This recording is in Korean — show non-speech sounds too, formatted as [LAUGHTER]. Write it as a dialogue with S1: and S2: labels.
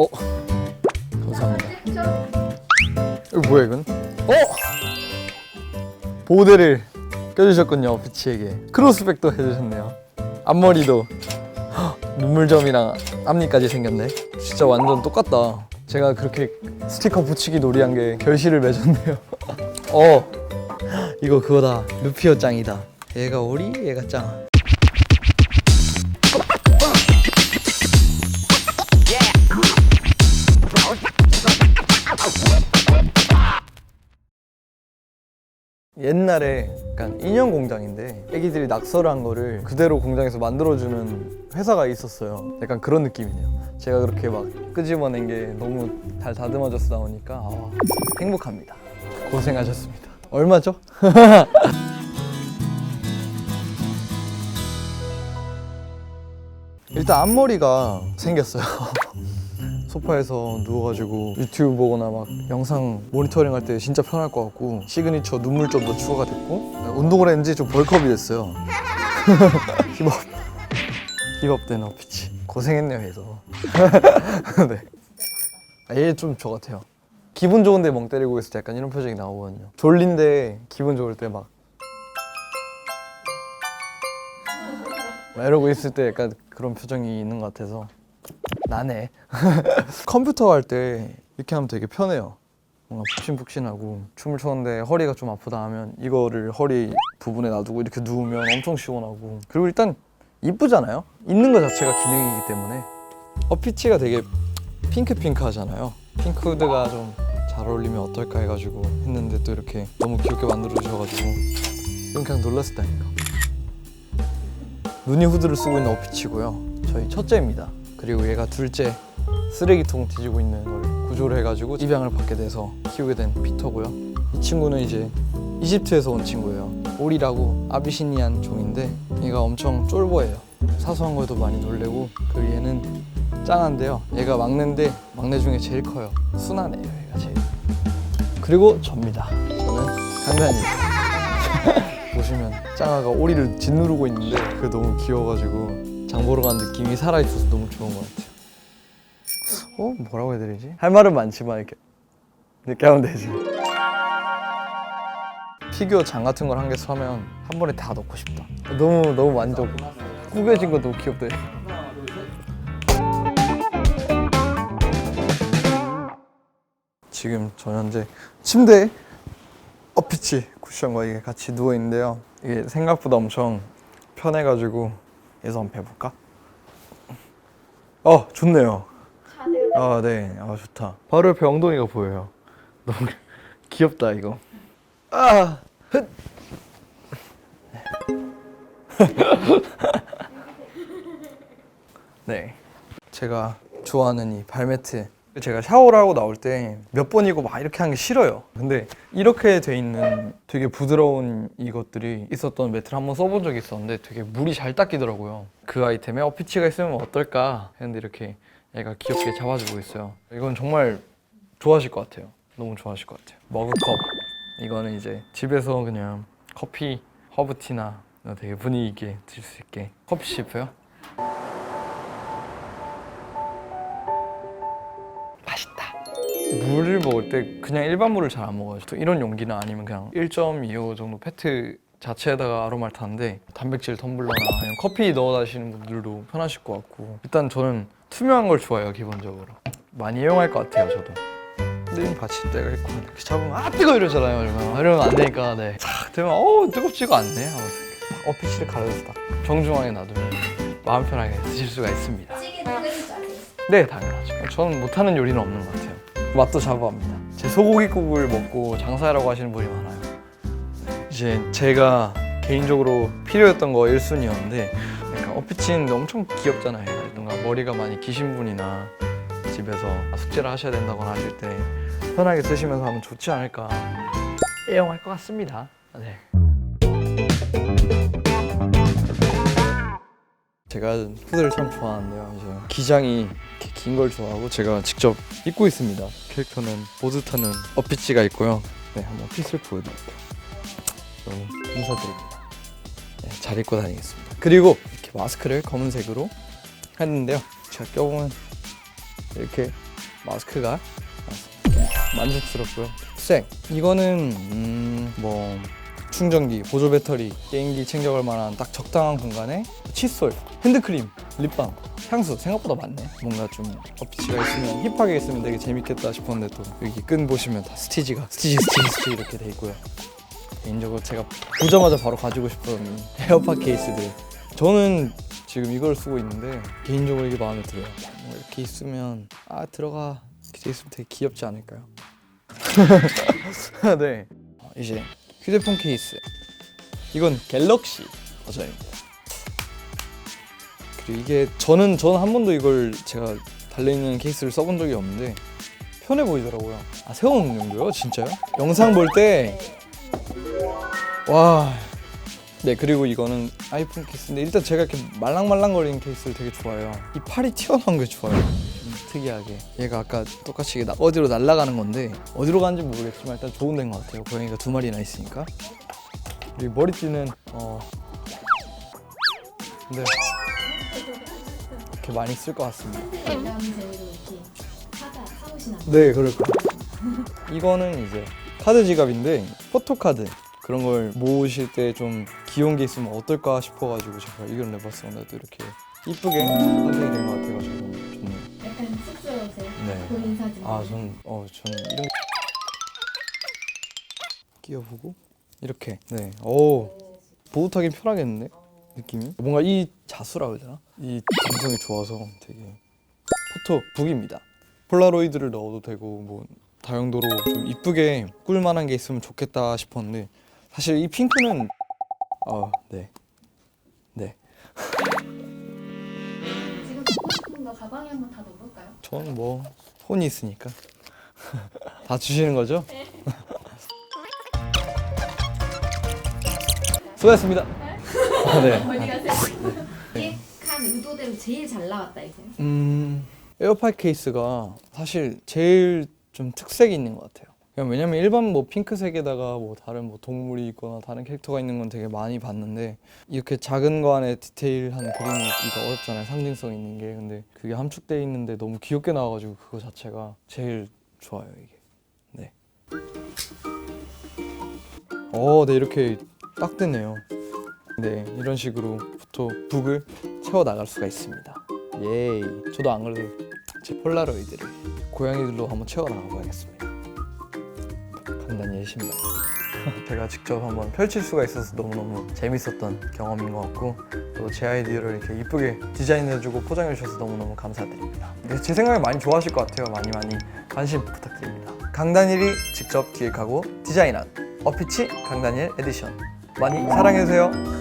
S1: 어? 감사합니다. 이거 뭐야 이건? 어? 보호대를 껴주셨군요 피치에게. 크로스백도 해주셨네요. 앞머리도. 헉, 눈물점이랑 앞니까지 생겼네. 진짜 완전 똑같다. 제가 그렇게 스티커 붙이기 놀이한 게 결실을 맺었네요. [LAUGHS] 어 이거 그거다. 루피어 짱이다. 얘가 오리? 얘가 짱 옛날에 약간 인형 공장인데 애기들이 낙서를 한 거를 그대로 공장에서 만들어주는 회사가 있었어요. 약간 그런 느낌이네요. 제가 그렇게 막 끄집어낸 게 너무 잘 다듬어져서 나오니까 아, 행복합니다. 고생하셨습니다. 얼마죠? [LAUGHS] 일단 앞머리가 생겼어요. [LAUGHS] 소파에서 누워가지고 유튜브 보거나 막 영상 모니터링 할 때 진짜 편할 것 같고 시그니처 눈물점도 추가가 됐고 운동을 했는지 좀 벌크업이 됐어요. [LAUGHS] 힙업. 힙업된 어피치. 고생했네요 얘도. [LAUGHS] 네. 아, 얘좀 저 같아요. 기분 좋은데 멍 때리고 있을 때 약간 이런 표정이 나오거든요. 졸린데 기분 좋을 때 막. 막 이러고 있을 때 약간 그런 표정이 있는 것 같아서 나네. [LAUGHS] 컴퓨터 할 때 이렇게 하면 되게 편해요. 뭔가 푹신푹신하고 춤을 췄는데 허리가 좀 아프다 하면 이거를 허리 부분에 놔두고 이렇게 누우면 엄청 시원하고 그리고 일단 이쁘잖아요. 있는 것 자체가 기능이기 때문에 어 피치가 되게 핑크핑크하잖아요. 핑크드가 좀 잘 어울리면 어떨까 해가지고 했는데 또 이렇게 너무 귀엽게 만들어 주셔가지고 이건 그냥 놀랐다니까. 누니 후드를 쓰고 있는 어피치고요. 저희 첫째입니다. 그리고 얘가 둘째 쓰레기통 뒤지고 있는 걸 구조를 해가지고 입양을 받게 돼서 키우게 된 피터고요. 이 친구는 이제 이집트에서 온 친구예요. 오리라고 아비시니안 종인데 얘가 엄청 쫄보예요. 사소한 거에도 많이 놀래고 그리고 얘는 짱한데요. 얘가 막내인데 막내 중에 제일 커요. 순하네요. 얘가 제일. 그리고 접니다. 저는 강단이. [LAUGHS] 보시면 짱아가 오리를 짓누르고 있는데 그게 너무 귀여워가지고 장 보러 간 느낌이 살아있어서 너무 좋은 것 같아요. 어? 뭐라고 해야 되지? 할 말은 많지만 이렇게 이렇게 하면 되지. 피규어 장 같은 걸 한 개 사면 한 번에 다 넣고 싶다. 너무 너무 만족. 꾸겨진 거 너무 귀엽다. 지금 저 현재 침대에 어피치 쿠션과 이게 같이 누워 있는데요. 이게 생각보다 엄청 편해가지고 얘서 한번 해볼까? 어 좋네요. 아 네, 아 좋다. 바로 옆에 엉덩이가 보여요. 너무 [LAUGHS] 귀엽다 이거. 아, 흑. [LAUGHS] 네, 제가 좋아하는 이 발매트. 제가 샤워를 하고 나올 때 몇 번이고 막 이렇게 하는 게 싫어요. 근데 이렇게 돼 있는 되게 부드러운 이것들이 있었던 매트를 한번 써본 적이 있었는데 되게 물이 잘 닦이더라고요. 그 아이템에 어피치가 있으면 어떨까 했는데 이렇게 얘가 귀엽게 잡아주고 있어요. 이건 정말 좋아하실 것 같아요. 너무 좋아하실 것 같아요. 머그컵. 이거는 이제 집에서 그냥 커피, 허브티나 되게 분위기 있게 드실 수 있게 커피 싶어요? 물을 먹을 때 그냥 일반 물을 잘 안 먹어요. 또 이런 용기나 아니면 그냥 1.25 정도 페트 자체에다가 아로마를 타는데 단백질 텀블러나 아니면 커피 넣어 다시는 분들도 편하실 것 같고 일단 저는 투명한 걸 좋아해요 기본적으로. 많이 이용할 것 같아요 저도. 이 받침대가 있고 이렇게 잡으면 아 뜨거 이러잖아요 이러면 이러면 안 되니까 네 착 되면 어우 뜨겁지가 않네 이렇게 어피치를 가려서 딱 정중앙에 놔두면 마음 편하게 드실 수가 있습니다.
S2: 찌개도 끓일 줄 아세요?
S1: 네 당연하죠. 저는 못하는 요리는 없는 것 같아요 맛도 자부합니다. 제 소고기국을 먹고 장사하라고 하시는 분이 많아요. 이제 제가 개인적으로 필요했던 거 1순위였는데 약간 어피치는 엄청 귀엽잖아요. 뭔가 머리가 많이 기신 분이나 집에서 숙제를 하셔야 된다거나 하실 때 편하게 쓰시면서 하면 좋지 않을까. 애용할 것 같습니다. 네. 제가 후드를 참 좋아하는데요. 이제 기장이 긴 걸 좋아하고 제가 직접 입고 있습니다. 캐릭터는 보드 타는 어피치가 있고요. 네, 한번 핏을 보여드릴게요. 너무 인사드립니다. 네, 잘 입고 다니겠습니다. 그리고 이렇게 마스크를 검은색으로 했는데요. 제가 껴보면 이렇게 마스크가 만족스럽고요. 색 이거는 음, 뭐 충전기, 보조 배터리, 게임기 챙겨갈 만한 딱 적당한 공간에 칫솔, 핸드크림, 립밤, 향수 생각보다 많네. 뭔가 좀 어피치가 있으면 힙하게 있으면 되게 재밌겠다 싶었는데 또 여기 끈 보시면 다 스티지가 스티지 스티지 스티지 이렇게 돼 있고요. 개인적으로 제가 보자마자 바로 가지고 싶은 에어팟 케이스들. 저는 지금 이걸 쓰고 있는데 개인적으로 이게 마음에 들어요. 뭐 이렇게 있으면 아 들어가 이렇게 있으면 되게 귀엽지 않을까요? [LAUGHS] 네. 어, 이제 휴대폰 케이스. 이건 갤럭시 버전입니다. 그리고 이게 저는 저는 한 번도 이걸 제가 달려 있는 케이스를 써본 적이 없는데 편해 보이더라고요. 아 세워놓는 용도요? 진짜요? 영상 볼 때 와. 네 그리고 이거는 아이폰 케이스인데 일단 제가 이렇게 말랑말랑거리는 케이스를 되게 좋아해요. 이 팔이 튀어나온 게 좋아요. 좀 특이하게. 얘가 아까 똑같이 나- 어디로 날아가는 건데 어디로 가는지 모르겠지만 일단 좋은 데인 것 같아요. 고양이가 두 마리나 있으니까. 그리고 머리띠는 어. 네. 이렇게 많이 쓸 것 같습니다. 네, 그럴 거예요. 이거는 이제 카드 지갑인데 포토카드 그런 걸 모으실 때 좀 귀여운 게 있으면 어떨까 싶어가지고 제가 이걸 내봤었는데 또 이렇게 이쁘게 완성이 된 것 같아가지고 좋네요.
S2: 약간 쑥스러우세요?
S1: 네.
S2: 본인 사진
S1: 아, 전, 어, 전 이런 끼워보고 이렇게 네, 오 보호하기 편하겠는데 느낌이 뭔가 이 자수라 되나? 이 감성이 좋아서 되게 포토 북입니다. 폴라로이드를 넣어도 되고 뭐 다용도로 좀 이쁘게 꿀만한 게 있으면 좋겠다 싶었는데 사실 이 핑크는 아, 네, 네,
S2: 지금 갖고 싶은 거 가방에 한번 다 넣어볼까요?
S1: 저는 뭐 폰이 있으니까 [LAUGHS] 다 주시는 거죠? [LAUGHS] 수고하셨습니다. 아, 네.
S2: 어디 가세요? 계획한 의도대로 제일 잘 나왔다 이거요?
S1: 음, 에어팟 케이스가 사실 제일 좀 특색이 있는 것 같아요. 그냥 왜냐면 일반 뭐 핑크색에다가 뭐 다른 뭐 동물이 있거나 다른 캐릭터가 있는 건 되게 많이 봤는데 이렇게 작은 거 안에 디테일한 그림이 있기가 어렵잖아요. 상징성 있는 게. 근데 그게 함축돼 있는데 너무 귀엽게 나와가지고 그거 자체가 제일 좋아요 이게. 네. 어, 네 이렇게 딱 되네요. 네, 이런 식으로 포토 북을 채워 나갈 수가 있습니다. 예이. 저도 안 그래도 제 폴라로이드를 고양이들로 한번 채워 나가 봐야겠습니다. 간단히 신발. [LAUGHS] 제가 직접 한번 펼칠 수가 있어서 너무너무 재밌었던 경험인 것 같고 또 제 아이디어를 이렇게 이쁘게 디자인해주고 포장해 주셔서 너무너무 감사드립니다. 네, 제 생각에 많이 좋아하실 것 같아요. 많이 많이 관심 부탁드립니다. 강다닐이 직접 기획하고 디자인한 어피치 강다닐 에디션 많이 사랑해주세요.